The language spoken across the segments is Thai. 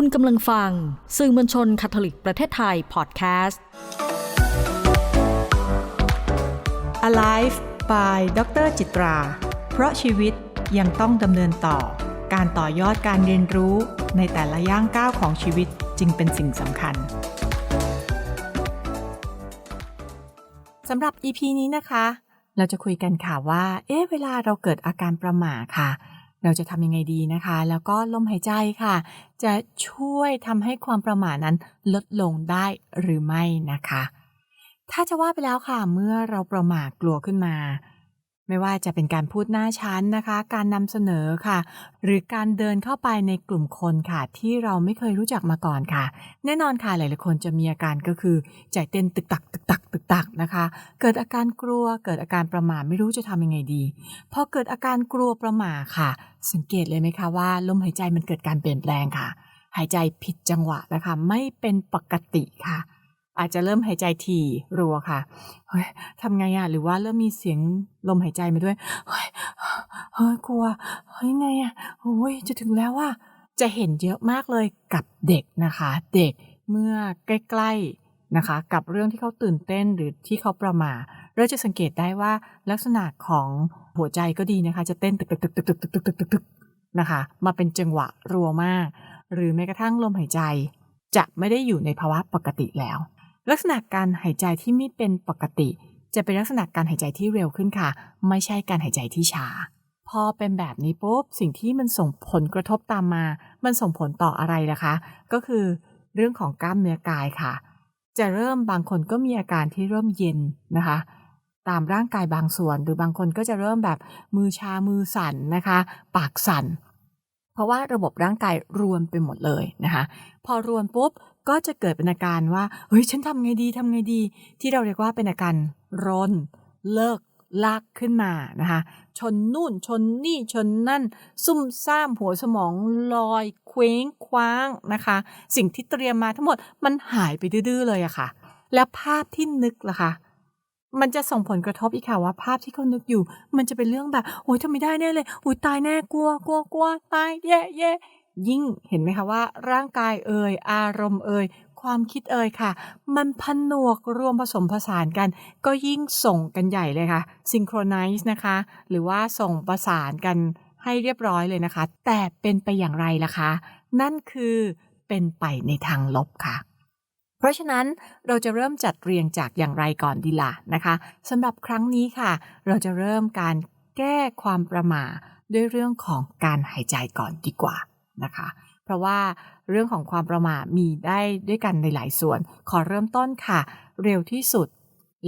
คุณกำลังฟัง สื่อมวลชนคาทอลิกประเทศไทย พอดแคสต์ Alive by ดรจิตรา เพราะชีวิตยังต้องดำเนินต่อ การต่อยอดการเรียนรู้ในแต่ละย่างก้าวของชีวิตจึงเป็นสิ่งสำคัญสำหรับ EP นี้นะคะ เราจะคุยกันค่ะว่า เอ๊ะ เวลาเราเกิดอาการประหม่าค่ะ เราจะทำยังไงดีนะคะ แล้วก็ลมหายใจค่ะ จะช่วยทำให้ความประหม่านั้นลดลงได้หรือไม่นะคะ ถ้าจะว่าไปแล้วค่ะ เมื่อเราประหม่ากลัวขึ้นมา ไม่ว่าจะเป็นการพูดหน้าชั้นนะคะ การนำเสนอค่ะ หรือการเดินเข้าไปในกลุ่มคนค่ะ ที่เราไม่เคยรู้จักมาก่อนค่ะ แน่นอนค่ะหลายๆคนจะมีอาการก็คือใจเต้นตึกตักตึกตักตึกตักนะคะ เกิดอาการกลัวเกิดอาการประหม่าไม่รู้จะทำยังไงดีพอเกิดอาการกลัวประหม่าค่ะ สังเกตเลยไหมคะว่าลมหายใจมันเกิดการเปลี่ยนแปลงค่ะ หายใจผิดจังหวะนะคะ ไม่เป็นปกติค่ะ อาจจะเริ่มหายใจถี่รัวค่ะเฮ้ยทำไงอะหรือว่าเริ่มมีเสียงลมหายใจมาด้วยเฮ้ยเฮ้ยกลัวเฮ้ยไงอะโอ้ยจะถึงแล้วว่าจะเห็นเยอะมากเลยกับเด็กนะคะ เด็กเมื่อใกล้ๆนะคะ กับเรื่องที่เขาตื่นเต้นหรือที่เขาประมาเราจะสังเกตได้ว่าลักษณะของหัวใจก็ดีนะคะ จะเต้นตึกตึกตึกตึกตึกตึกตึกตึกตึกตึกนะคะ มาเป็นจังหวะรัวมาก หรือแม้กระทั่งลมหายใจ จะไม่ได้อยู่ในภาวะปกติแล้ว ลักษณะการหายใจที่ไม่เป็นปกติ จะเป็นลักษณะการหายใจที่เร็วขึ้นค่ะ ไม่ใช่การหายใจที่ช้า พอเป็นแบบนี้ปุ๊บสิ่งที่มันส่งผลกระทบตามมา มันส่งผลต่ออะไรล่ะคะ ก็คือเรื่องของกล้ามเนื้อกายค่ะ จะเริ่มบางคนก็มีอาการที่เริ่มเย็นนะคะ ตามร่างกายบางส่วน หรือบางคนก็จะเริ่มแบบมือชามือสั่นนะคะ ปากสั่น เพราะว่าระบบร่างกายรวนไปหมดเลยนะคะ พอรวนปุ๊บก็จะเกิดเป็นอาการว่า เฮ้ย ฉันทำไงดีทำไงดี ที่เราเรียกว่าเป็นอาการรนเลิกลากขึ้นมานะคะ ชนนู่นชนนี่ชนนั่น ซุ่มซ่ามหัวสมองลอยเคว้งคว้างนะคะ สิ่งที่เตรียมมาทั้งหมดมันหายไปดื้อเลยอะค่ะ แล้วภาพที่นึกล่ะคะ มันจะส่งผลกระทบอีกค่ะว่าภาพที่เขานึกอยู่ มันจะเป็นเรื่องแบบโอ้ยทำไม่ได้แน่เลยโอ้ยตายแน่กลัวกลัวกลัวตายแย่แย่ยิ่งเห็นไหมคะว่า ร่างกายเอ่ยอารมณ์เอ่ยความคิดเอ่ยค่ะ มันผนวกรวมผสมผสานกัน ก็ยิ่งส่งกันใหญ่เลยค่ะซิงโครไนซ์นะคะ หรือว่าส่งประสานกันให้เรียบร้อยเลยนะคะ แต่เป็นไปอย่างไรล่ะคะ นั่นคือเป็นไปในทางลบค่ะ เพราะฉะนั้นเราจะเริ่มจัดเรียงจากอย่างไรก่อนดีล่ะนะคะสำหรับครั้งนี้ค่ะ เราจะเริ่มการแก้ความประหม่าด้วยเรื่องของการหายใจก่อนดีกว่านะคะ เพราะว่าเรื่องของความประม่ามีได้ด้วยกันในหลายส่วน ขอเริ่มต้นค่ะ เร็วที่สุด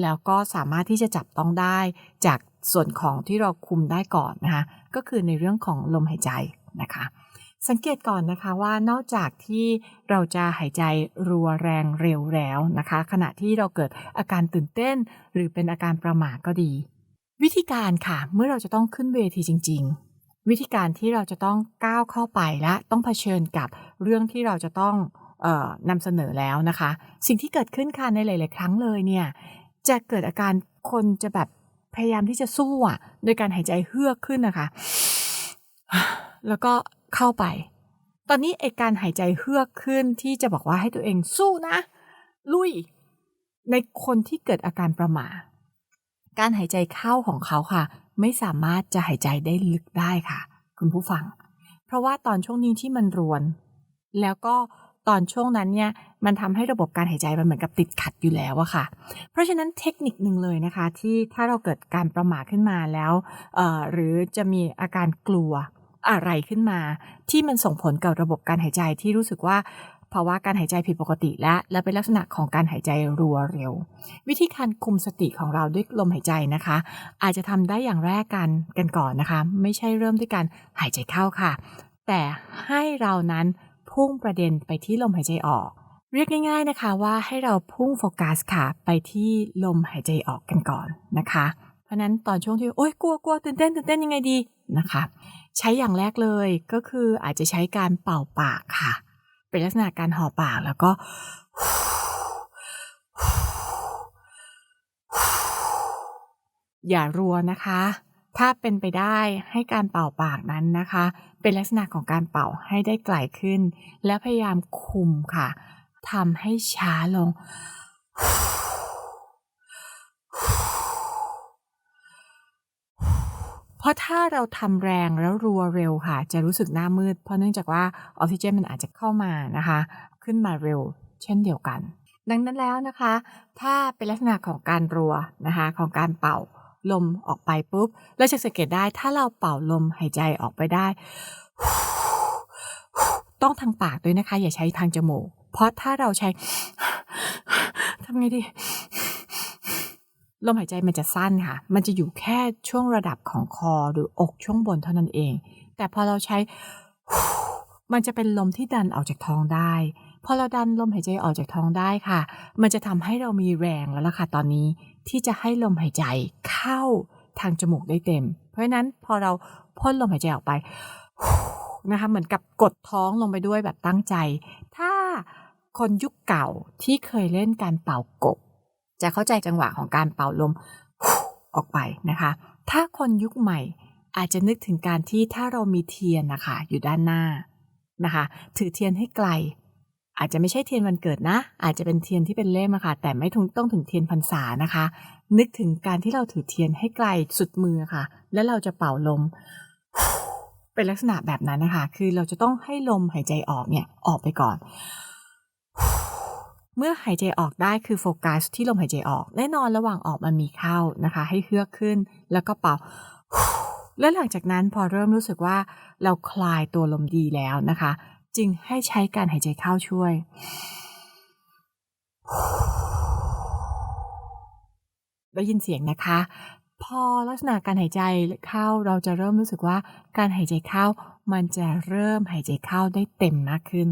แล้วก็สามารถที่จะจับต้องได้จากส่วนของที่เราคุมได้ก่อนนะคะ ก็คือในเรื่องของลมหายใจนะคะ สังเกตก่อนนะคะว่านอกจากที่เราจะหายใจรัวแรงเร็วแล้วนะคะ ขณะที่เราเกิดอาการตื่นเต้น หรือเป็นอาการประหม่าก็ดี วิธีการค่ะเมื่อเราจะต้องขึ้นเวทีจริง ๆ วิธีการที่เราจะต้องก้าวเข้าไปและต้องเผชิญกับเรื่องที่เราจะต้องออนำเสนอแล้วนะคะ สิ่งที่เกิดขึ้นค่ะในหลาย ๆ ครั้งเลยเนี่ยจะเกิดอาการคนจะแบบพยายามที่จะสู้อะโดยการหายใจเฮือกขึ้นนะคะ แล้วก็ เข้าไป ตอนนี้ไอการหายใจเฮือกขึ้นที่จะบอกว่าให้ตัวเองสู้นะ ลุย ในคนที่เกิดอาการประหม่าการหายใจเข้าของเขาค่ะ ไม่สามารถจะหายใจได้ลึกได้ค่ะ คุณผู้ฟัง เพราะว่าตอนช่วงนี้ที่มันรวน แล้วก็ตอนช่วงนั้นเนี่ยมันทำให้ระบบการหายใจมันเหมือนกับติดขัดอยู่แล้วอะค่ะ เพราะฉะนั้นเทคนิคหนึ่งเลยนะคะ ที่ถ้าเราเกิดการประม่าขึ้นมาแล้ว หรือจะมีอาการกลัว อะไรขึ้นมา ที่มันส่งผลกับระบบการหายใจที่รู้สึกว่าภาวะการหายใจผิดปกติและ และเป็นลักษณะของการหายใจรัวเร็ว วิธีการคุมสติของเราด้วยลมหายใจนะคะ อาจจะทำได้อย่างแรกกันกันก่อนนะคะ ไม่ใช่เริ่มด้วยการหายใจเข้าค่ะ แต่ให้เรานั้นพุ่งประเด็นไปที่ลมหายใจออก เรียกง่าย ๆนะคะว่าให้เราพุ่งโฟกัสค่ะ ไปที่ลมหายใจออกกันก่อนนะคะ เพราะนั้นตอนช่วงที่โอ๊ยกลัวกลัวตื่นเต้นตื่นเต้นยังไงดีนะคะ ใช้อย่างแรกเลยก็คืออาจจะใช้การเป่าปากค่ะ เป็นลักษณะการห่อปากแล้วก็อย่ารัวนะคะ ถ้าเป็นไปได้ให้การเป่าปากนั้นนะคะ เป็นลักษณะของการเป่าให้ได้ไกลขึ้น และพยายามคุมค่ะทำให้ช้าลง เพ ราะถ้าเราทำแรงแล้วรัวเร็วค่ะ จะรู้สึกหน้ามืด เพราะเนื่องจากว่าออกซิเจนมันอาจจะเข้ามานะคะ ขึ้นมาเร็ว เช่นเดียวกัน ดังนั้นแล้วนะคะ ถ้าเป็นลักษณะของการรัวนะคะของการเป่าลมออกไปปุ๊บ เราจะสังเกตได้ถ้าเราเป่าลมหายใจออกไปได้ ต้องทางปากด้วยนะคะ อย่าใช้ทางจมูก เพราะถ้าเราใช้ทำไงดี ลมหายใจมันจะสั้นค่ะ มันจะอยู่แค่ช่วงระดับของคอหรืออกช่วงบนเท่านั้นเอง แต่พอเราใช้ มันจะเป็นลมที่ดันออกจากท้องได้ พอเราดันลมหายใจออกจากท้องได้ค่ะ มันจะทำให้เรามีแรงแล้วล่ะค่ะตอนนี้ ที่จะให้ลมหายใจเข้าทางจมูกได้เต็ม เพราะฉะนั้นพอเราพ่นลมหายใจออกไปนะคะเหมือนกับกดท้องลงไปด้วยแบบตั้งใจ ถ้าคนยุคเก่าที่เคยเล่นการเป่ากบ จะเข้าใจจังหวะของการเป่าลมออกไปนะคะ ถ้าคนยุคใหม่อาจจะนึกถึงการที่ถ้าเรามีเทียนนะคะอยู่ด้านหน้านะคะ ถือเทียนให้ไกล อาจจะไม่ใช่เทียนวันเกิดนะ อาจจะเป็นเทียนที่เป็นเล่มอะค่ะแต่ไม่ต้องต้องถึงเทียนพรรษานะคะ นึกถึงการที่เราถือเทียนให้ไกลสุดมือค่ะ แล้วเราจะเป่าลมเป็นลักษณะแบบนั้นนะคะ คือเราจะต้องให้ลมหายใจออกเนี่ยออกไปก่อน เมื่อหายใจออกได้คือโฟกัสที่ลมหายใจออก แน่นอนระหว่างออกมันมีเข้านะคะ ให้เฮือกขึ้นแล้วก็เป่าและหลังจากนั้นพอเริ่มรู้สึกว่าเราคลายตัวลมดีแล้วนะคะ จึงให้ใช้การหายใจเข้าช่วย ได้ยินเสียงนะคะ พอลักษณะการหายใจเข้าเราจะเริ่มรู้สึกว่าการหายใจเข้ามันจะเริ่มหายใจเข้าได้เต็มมากขึ้น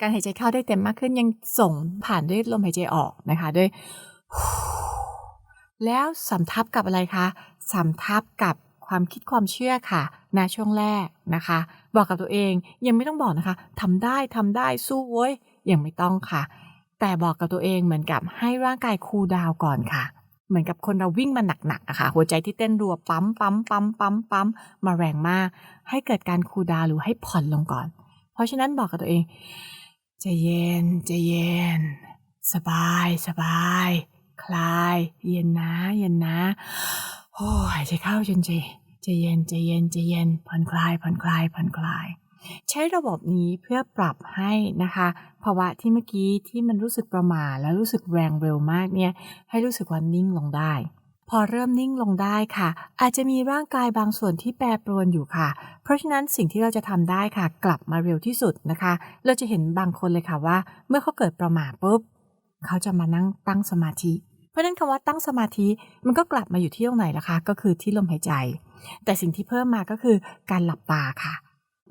การหายใจเข้าได้เต็มมากขึ้นยังส่งผ่านด้วยลมหายใจออกนะคะด้วย แล้วสำทับกับอะไรคะสำทับกับความคิดความเชื่อค่ะในช่วงแรกนะคะ บอกกับตัวเองยังไม่ต้องบอกนะคะทำได้ทำได้สู้เว้ยยังไม่ต้องค่ะ แต่บอกกับตัวเองเหมือนกับให้ร่างกายคูลดาวก่อนค่ะ เหมือนกับคนเราวิ่งมาหนักๆอะค่ะ หัวใจที่เต้นรัวปั๊มปั๊มปั๊มปั๊มปั๊มมาแรงมาก ให้เกิดการคูลดาวหรือให้ผ่อนลงก่อน เพราะฉะนั้นบอกกับตัวเอง จะเย็นจะเย็น สบายสบาย คลาย เย็นนะ เย็นนะ โอ้หายใจเข้าจนใจใจเย็นใจเย็นใจเย็นผ่อนคลายผ่อนคลายผ่อนคลาย ใช้ระบบนี้เพื่อปรับให้นะคะภาวะที่เมื่อกี้ที่มันรู้สึกประหม่าและรู้สึกแรงเร็วมากเนี่ยให้รู้สึกว่านิ่งลงได้ พอเริ่มนิ่งลงได้ค่ะ อาจจะมีร่างกายบางส่วนที่แปรปรวนอยู่ค่ะ เพราะฉะนั้นสิ่งที่เราจะทำได้ค่ะ กลับมาเร็วที่สุดนะคะ เราจะเห็นบางคนเลยค่ะว่า เมื่อเขาเกิดประหม่าปุ๊บเขาจะมานั่งตั้งสมาธิ เพราะฉะนั้นคำว่าตั้งสมาธิมันก็กลับมาอยู่ที่ตรงไหนล่ะคะก็คือที่ลมหายใจ แต่สิ่งที่เพิ่มมาก็คือการหลับตาค่ะ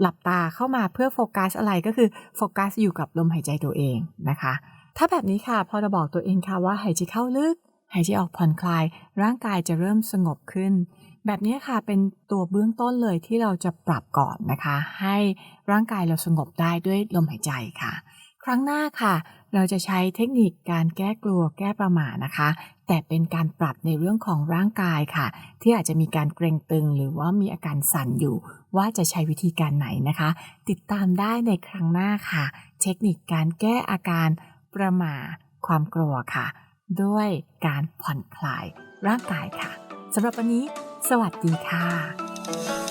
หลับตาเข้ามาเพื่อโฟกัสอะไรก็คือโฟกัสอยู่กับลมหายใจตัวเองนะคะ ถ้าแบบนี้ค่ะพอเราบอกตัวเองค่ะว่าหายใจเข้าลึก หายใจออกผ่อนคลาย ร่างกายจะเริ่มสงบขึ้น แบบนี้ค่ะเป็นตัวเบื้องต้นเลยที่เราจะปรับก่อนนะคะ ให้ร่างกายเราสงบได้ด้วยลมหายใจค่ะ ครั้งหน้าค่ะ เราจะใช้เทคนิคการแก้กลัวแก้ประหม่านะคะ แต่เป็นการปรับในเรื่องของร่างกายค่ะ ที่อาจจะมีการเกรงตึง หรือว่ามีอาการสั่นอยู่ว่าจะใช้วิธีการไหนนะคะ ติดตามได้ในครั้งหน้าค่ะ เทคนิคการแก้อาการประหม่าความกลัวค่ะ ด้วยการผ่อนคลายร่างกายค่ะสำหรับวันนี้ สวัสดีค่ะ